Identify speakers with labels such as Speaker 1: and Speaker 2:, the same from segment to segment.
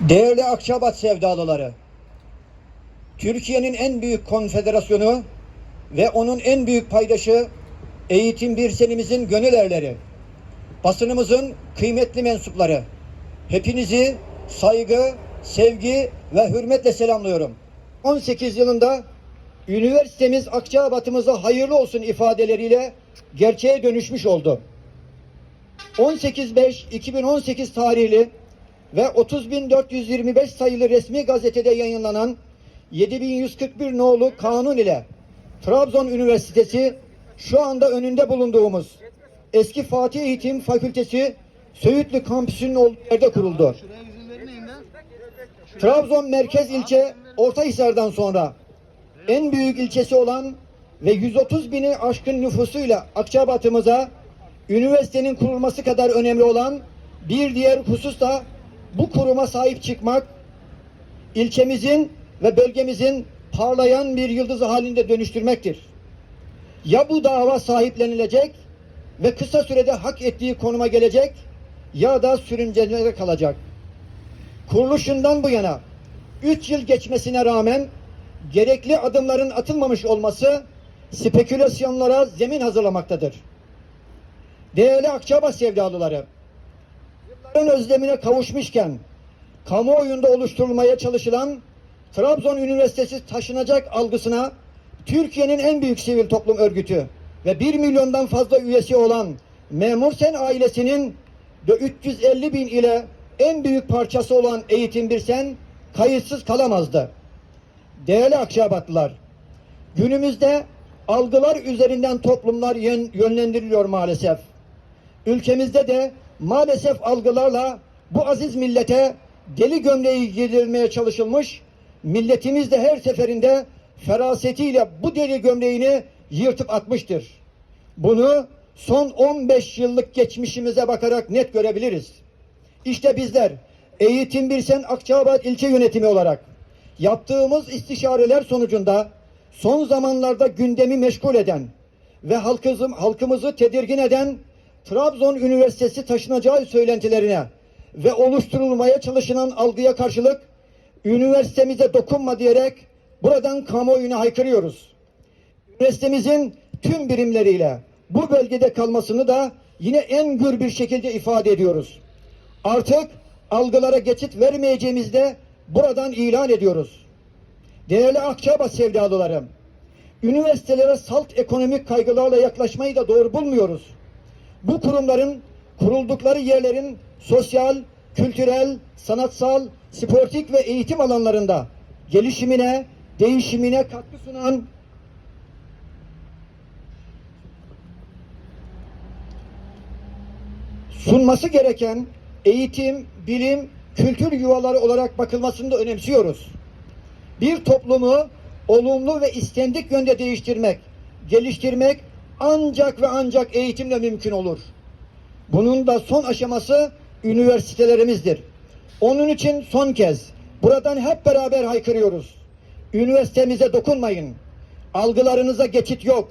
Speaker 1: Değerli Akçabat sevdalıları, Türkiye'nin en büyük konfederasyonu ve onun en büyük paydaşı eğitim bir senimizin gönül erleri, basınımızın kıymetli mensupları. Hepinizi saygı, sevgi ve hürmetle selamlıyorum. 18 yılında üniversitemiz Akçabat'ımıza hayırlı olsun ifadeleriyle gerçeğe dönüşmüş oldu. 18.5.2018 tarihli ve 30.425 sayılı resmi gazetede yayınlanan 7141 nolu kanun ile Trabzon Üniversitesi şu anda önünde bulunduğumuz eski Fatih Eğitim Fakültesi Söğütlü kampüsünün olduğu yerde kuruldu. Trabzon merkez ilçe Ortahisar'dan sonra en büyük ilçesi olan ve 130 bini aşkın nüfusuyla Akçabat'ımıza üniversitenin kurulması kadar önemli olan bir diğer husus da bu kuruma sahip çıkmak, ilçemizin ve bölgemizin parlayan bir yıldızı halinde dönüştürmektir. Ya bu dava sahiplenilecek ve kısa sürede hak ettiği konuma gelecek ya da sürüncemede kalacak kuruluşundan bu yana 3 yıl geçmesine rağmen gerekli adımların atılmamış olması spekülasyonlara zemin hazırlamaktadır. Değerli Akçabat sevdalıları, yılların özlemine kavuşmuşken kamuoyunda oluşturulmaya çalışılan Trabzon Üniversitesi taşınacak algısına Türkiye'nin en büyük sivil toplum örgütü ve 1 milyondan fazla üyesi olan Memur Sen ailesinin de 350 bin ile en büyük parçası olan Eğitim Birsen kayıtsız kalamazdı. Değerli Akçabatlılar, günümüzde algılar üzerinden toplumlar yön- yönlendiriliyor maalesef. Ülkemizde de maalesef algılarla bu aziz millete deli gömleği giydirilmeye çalışılmış, milletimiz de her seferinde ferasetiyle bu deli gömleğini yırtıp atmıştır. Bunu son 15 yıllık geçmişimize bakarak net görebiliriz. İşte bizler Eğitim Birsen Akçabat ilçe yönetimi olarak yaptığımız istişareler sonucunda son zamanlarda gündemi meşgul eden ve halkımızı, halkımızı tedirgin eden Trabzon Üniversitesi taşınacağı söylentilerine ve oluşturulmaya çalışılan algıya karşılık üniversitemize dokunma diyerek buradan kamuoyuna haykırıyoruz. Üniversitemizin tüm birimleriyle bu bölgede kalmasını da yine en gür bir şekilde ifade ediyoruz. Artık algılara geçit vermeyeceğimizi de buradan ilan ediyoruz. Değerli Akçabat sevdalılarım, üniversitelere salt ekonomik kaygılarla yaklaşmayı da doğru bulmuyoruz. Bu kurumların kuruldukları yerlerin sosyal, kültürel, sanatsal, sportif ve eğitim alanlarında gelişimine, değişimine katkı sunan sunması gereken eğitim, bilim, kültür yuvaları olarak bakılmasını da önemsiyoruz. Bir toplumu olumlu ve istendik yönde değiştirmek, geliştirmek ancak ve ancak eğitimle mümkün olur. Bunun da son aşaması üniversitelerimizdir. Onun için son kez buradan hep beraber haykırıyoruz. Üniversitemize dokunmayın. Algılarınıza geçit yok.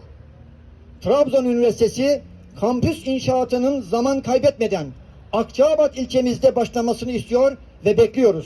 Speaker 1: Trabzon Üniversitesi kampüs inşaatının zaman kaybetmeden Akçabat ilçemizde başlamasını istiyor ve bekliyoruz.